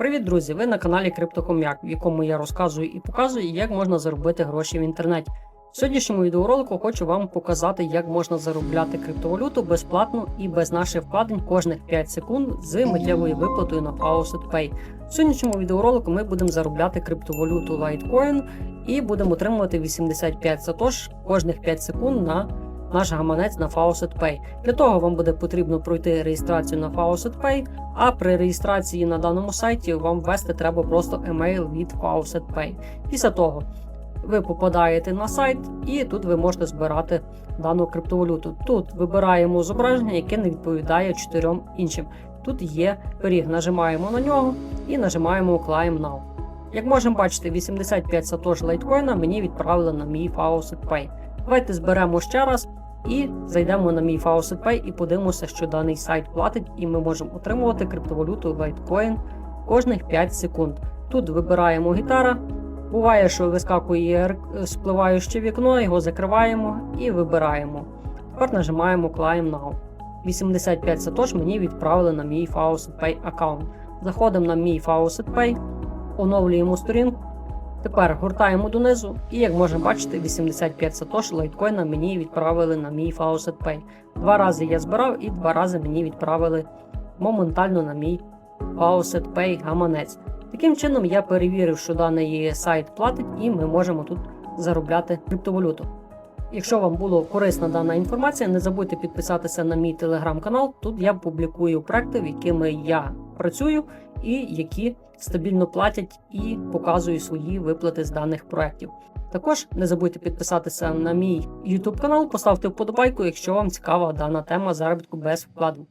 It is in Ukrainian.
Привіт, друзі! Ви на каналі Криптоком'як, в якому я розказую і показую, як можна заробити гроші в інтернеті. В сьогоднішньому відеоролику хочу вам показати, як можна заробляти криптовалюту безплатно і без наших вкладень кожних 5 секунд з миттєвою виплатою на Faucet Pay. В сьогоднішньому відеоролику ми будемо заробляти криптовалюту Litecoin і будемо отримувати 85 сатош кожних 5 секунд на наш гаманець на Faucet Pay. Для того вам буде потрібно пройти реєстрацію на Faucet Pay, а при реєстрації на даному сайті вам ввести треба просто емейл від Faucet Pay. Після того ви попадаєте на сайт, і тут ви можете збирати дану криптовалюту. Тут вибираємо зображення, яке не відповідає чотирьом іншим. Тут є пиріг, нажимаємо на нього і нажимаємо Climb Now. Як можемо бачити, 85 сатош лайткоїна мені відправили на мій Faucet Pay. Давайте зберемо ще раз і зайдемо на мій Faucet Pay і подивимося, що даний сайт платить, і ми можемо отримувати криптовалюту Litecoin кожних 5 секунд. Тут вибираємо гітара. Буває, що вискакує спливаюче вікно, його закриваємо і вибираємо. Тепер нажимаємо Climb Now. 85 сатош мені відправили на мій Faucet Pay аккаунт. Заходимо на мій Faucet Pay, оновлюємо сторінку. Тепер гуртаємо донизу, і як можемо бачити, 85 сатош лайткоїна мені відправили на мій Faucet Pay. Два рази я збирав і два рази мені відправили моментально на мій Faucet Pay гаманець. Таким чином я перевірив, що даний сайт платить, і ми можемо тут заробляти криптовалюту. Якщо вам було корисна дана інформація, не забудьте підписатися на мій телеграм-канал. Тут я публікую проекти, в якими я працюю, і які стабільно платять і показую свої виплати з даних проєктів. Також не забудьте підписатися на мій YouTube канал, поставте вподобайку, якщо вам цікава дана тема заробітку без вкладень.